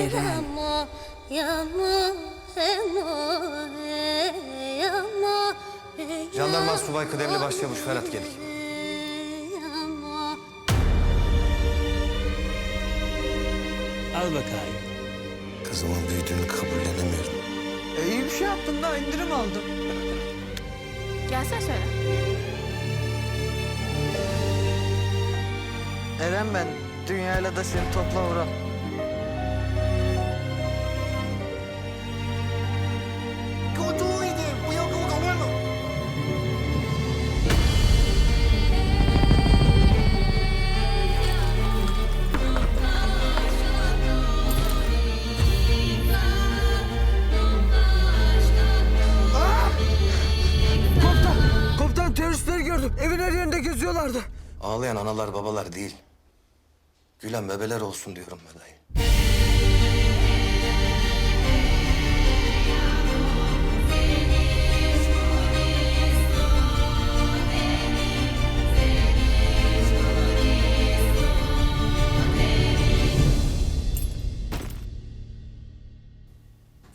Eren. Jandarma Subay Kıdemli Başçavuş Ferhat Gelik. Al bakayım. Kızımın büyüdüğünü kabullenemiyorum. E, iyi bir şey yaptın da indirim aldım. Gelsene şöyle. Eren ben. Dünyayla da seni topla uğra. Gördüm. Evin her yerinde geziyorlardı. Ağlayan analar babalar değil. Gülen bebeler olsun diyorum be dayı.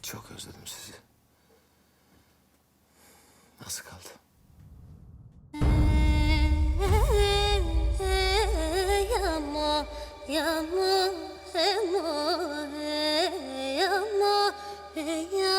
Çok özledim sizi. Nasıl kaldı? Yama, hema, he, yama, he, yama.